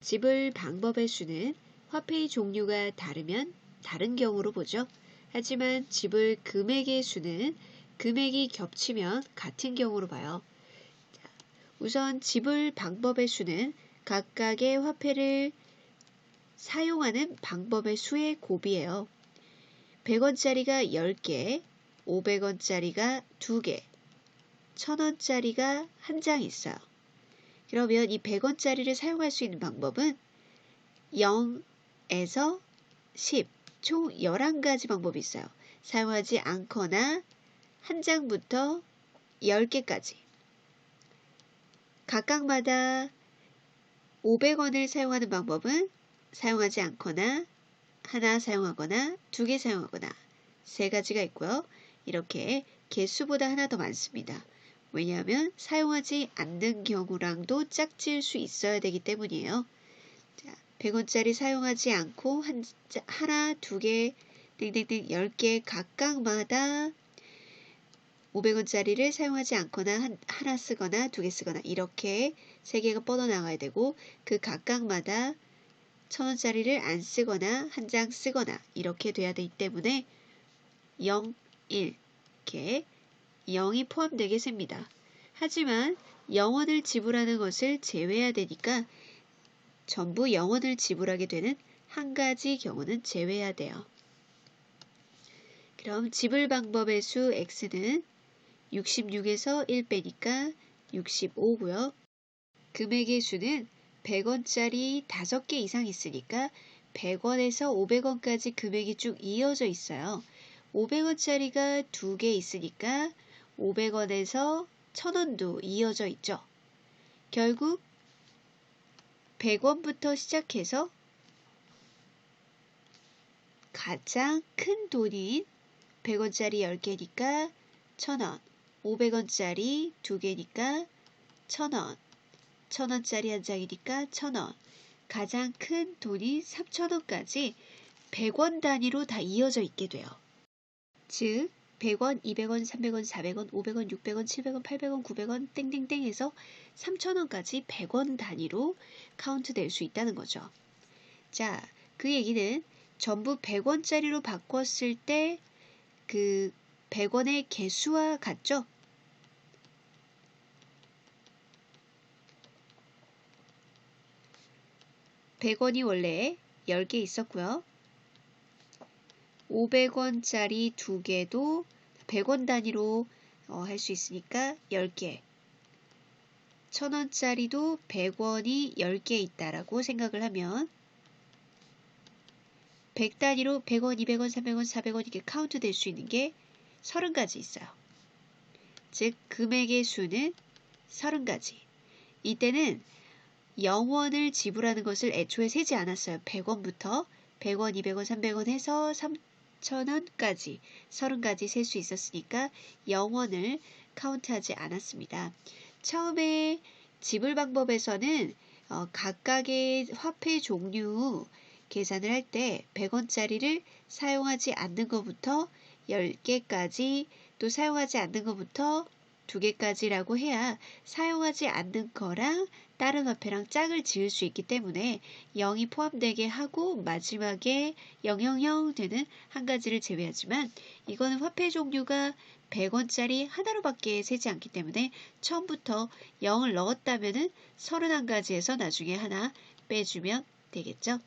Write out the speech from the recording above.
지불 방법의 수는 화폐의 종류가 다르면 다른 경우로 보죠. 하지만 지불 금액의 수는 금액이 겹치면 같은 경우로 봐요. 자, 우선 지불 방법의 수는 각각의 화폐를 사용하는 방법의 수의 곱이에요. 100원짜리가 10개, 500원짜리가 2개, 1000원짜리가 한 장 있어요. 그러면 이 100원짜리를 사용할 수 있는 방법은 0에서 10, 총 11가지 방법이 있어요. 사용하지 않거나 한 장부터 10개까지. 각각마다 500원을 사용하는 방법은 사용하지 않거나 하나 사용하거나 두 개 사용하거나 세 가지가 있고요. 이렇게 개수보다 하나 더 많습니다. 왜냐하면 사용하지 않는 경우랑도 짝지을 수 있어야 되기 때문이에요. 자, 100원짜리 사용하지 않고 한, 하나, 두 개, 땡땡땡 10개 각각마다 500원짜리를 사용하지 않거나 한, 하나 쓰거나 두 개 쓰거나 이렇게 세 개가 뻗어나가야 되고 그 각각마다 1000원짜리를 안 쓰거나 한 장 쓰거나 이렇게 돼야 되기 때문에 0, 1 이렇게 0이 포함되게 셉니다. 하지만 0원을 지불하는 것을 제외해야 되니까 전부 0원을 지불하게 되는 한 가지 경우는 제외해야 돼요. 그럼 지불 방법의 수 x는 66에서 1 빼니까 65고요. 금액의 수는 100원짜리 5개 이상 있으니까 100원에서 500원까지 금액이 쭉 이어져 있어요. 500원짜리가 2개 있으니까 500원에서 1000원도 이어져 있죠. 결국 100원부터 시작해서 가장 큰 돈인 100원짜리 10개니까 1000원, 500원짜리 2개니까 1000원, 1000원짜리 한 장이니까 1000원, 가장 큰 돈이 3000원까지 100원 단위로 다 이어져 있게 돼요. 즉 100원, 200원, 300원, 400원, 500원, 600원, 700원, 800원, 900원 땡땡땡 해서 3,000원까지 100원 단위로 카운트 될 수 있다는 거죠. 자, 그 얘기는 전부 100원짜리로 바꿨을 때 그 100원의 개수와 같죠? (100원이) 원래 (10개) 있었고요. 500원짜리 두 개도 100원 단위로 어, 할 수 있으니까 10개. 1000원짜리도 100원이 10개 있다라고 생각을 하면 100 단위로 100원, 200원, 300원, 400원 이렇게 카운트 될 수 있는 게 30가지 있어요. 즉 금액의 수는 30가지. 이때는 0원을 지불하는 것을 애초에 세지 않았어요. 100원부터 100원, 200원, 300원 해서 3 천원까지 30가지 셀 수 있었으니까 0원을 카운트하지 않았습니다. 처음에 지불 방법에서는 어, 각각의 화폐 종류 계산을 할 때 100원짜리를 사용하지 않는 것부터 10개까지 또 사용하지 않는 것부터 2개까지라고 해야 사용하지 않는 거랑 다른 화폐랑 짝을 지을 수 있기 때문에 0이 포함되게 하고 마지막에 000 되는 한 가지를 제외하지만 이거는 화폐 종류가 100원짜리 하나로밖에 세지 않기 때문에 처음부터 0을 넣었다면은 31가지에서 나중에 하나 빼주면 되겠죠.